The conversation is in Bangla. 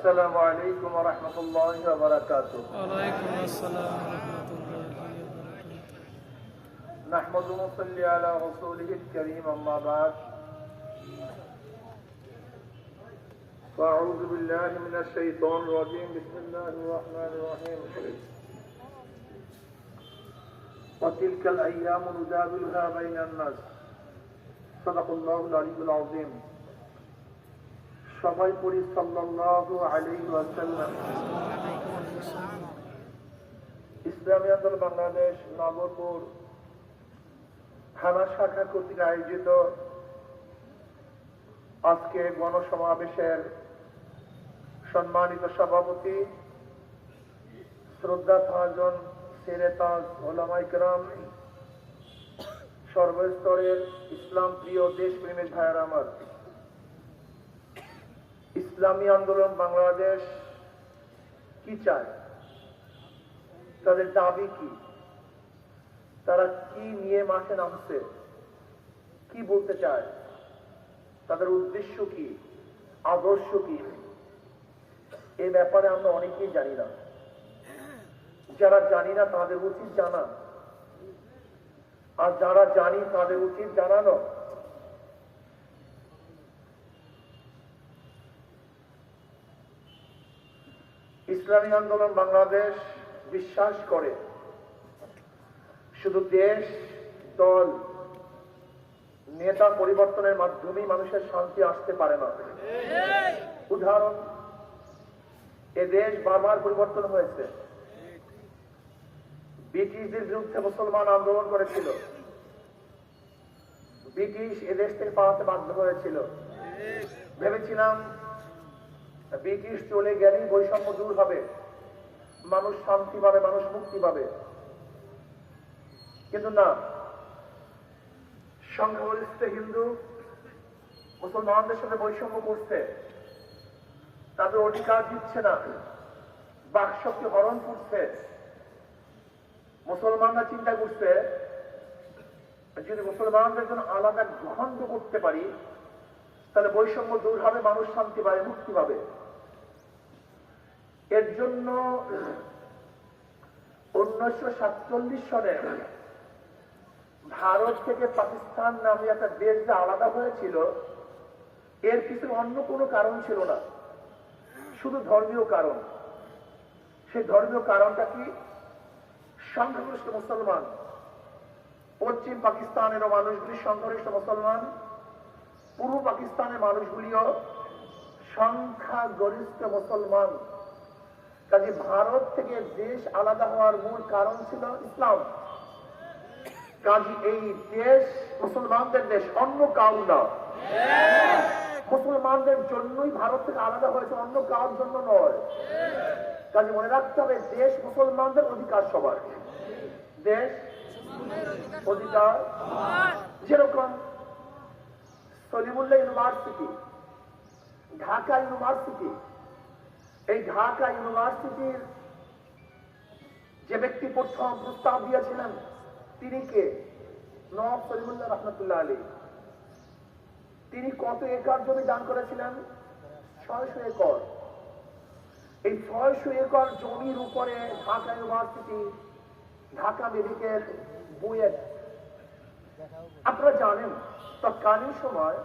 السلام عليكم ورحمة الله وبركاته. وعليكم السلام ورحمة الله وبركاته. نحمد ونصلي على رسوله الكريم أما بعد. فأعوذ بالله من الشيطان الرجيم. بسم الله الرحمن الرحيم. وتلك الأيام نداولها بين الناس. صدق الله العلي العظيم. সবাই পড়ি সাল্লাল্লাহু আলাইহি ওয়াসাল্লাম। ইসলামী আন্দোলন বাংলাদেশ নগরপুর থানা শাখা কর্তৃক আয়োজিত আজকে গণসমাবেশের সম্মানিত সভাপতি, শ্রদ্ধা ভাজন সেরেতাজ ওলামাইকরাম সর্বস্তরের ইসলাম প্রিয় দেশপ্রেমের ভাইয়ার আমার। ইসলামী আন্দোলন বাংলাদেশ কি চায়? তাদের দাবি কি? তারা কি নিয়ে মাঠে নামছে? কি বলতে চায়? তাদের উদ্দেশ্য কি? আদর্শ কি? এ ব্যাপারে আমরা অনেকেই জানি না। যারা জানি না তাদের উচিত জানা। আর যারা জানি তাদের উচিত জানানো। ইসলামী আন্দোলন বাংলাদেশ বিশ্বাস করে। শুধু দেশ, দল, নেতা পরিবর্তনের মাধ্যমেই মানুষের শান্তি আসতে পারে না। উদাহরণ, এ দেশ বারবার পরিবর্তন হয়েছে। ব্রিটিশদের বিরুদ্ধে মুসলমান আন্দোলন করেছিল। ব্রিটিশ এদেশ থেকে পালাতে বাধ্য হয়েছিল। ভেবেছিলাম ব্রিটিশ চলে গেলেই বৈষম্য দূর হবে। মানুষ শান্তি পাবে, মানুষ মুক্তি পাবে। কিন্তু না, সংখ্যাগরিষ্ঠ হিন্দু মুসলমানদের সাথে বৈষম্য করছে। তাদের অধিকার দিচ্ছে না। বাকশক্তি হরণ করছে। মুসলমানরা চিন্তা করছে, যদি মুসলমানদের জন্য আলাদা ভূখণ্ড করতে পারি, তাহলে বৈষম্য দূর হবে, মানুষ শান্তি পাবে, মুক্তি পাবে। এর জন্য উনিশশো সাতচল্লিশ সনে ভারত থেকে পাকিস্তান নামে একটা দেশ যে আলাদা হয়েছিল, এর পিছনে অন্য কোনো কারণ ছিল না। শুধু ধর্মীয় কারণ। সেই ধর্মীয় কারণটা কি? সংখ্যাগরিষ্ঠ মুসলমান, পশ্চিম পাকিস্তানেরও মানুষগুলি সংখ্যাগরিষ্ঠ মুসলমান, পূর্ব পাকিস্তানের মানুষগুলিও সংখ্যাগরিষ্ঠ মুসলমান। কাজে ভারত থেকে দেশ আলাদা হওয়ার মূল কারণ ছিল ইসলাম। কাজে এই দেশ মুসলমানদের দেশ, অন্য কাউ না। মুসলমানদের জন্যই ভারত থেকে আলাদা হয়েছে, অন্য কারোর জন্য নয়। কাজে মনে রাখতে হবে, দেশ মুসলমানদের অধিকার সবার। দেশ অধিকার যেরকম সলিমুল্লাহ ইউনিভার্সিটি, ঢাকা ইউনিভার্সিটি এই ঢাকা ইউনিভার্সিটির যে ব্যক্তি প্রথম প্রস্তাব দিয়েছিলেন, তিনি কে? নবাব সলিমুল্লাহ রহমতুল্লাহ আলী তিনি কত একর জমি দান করেছিলেন? ছয়শো একর। এই ছয়শো একর জমির উপরে ঢাকা ইউনিভার্সিটি, ঢাকা মেডিকেল বুয়েট। আপনারা জানেন, তৎকালীন সময়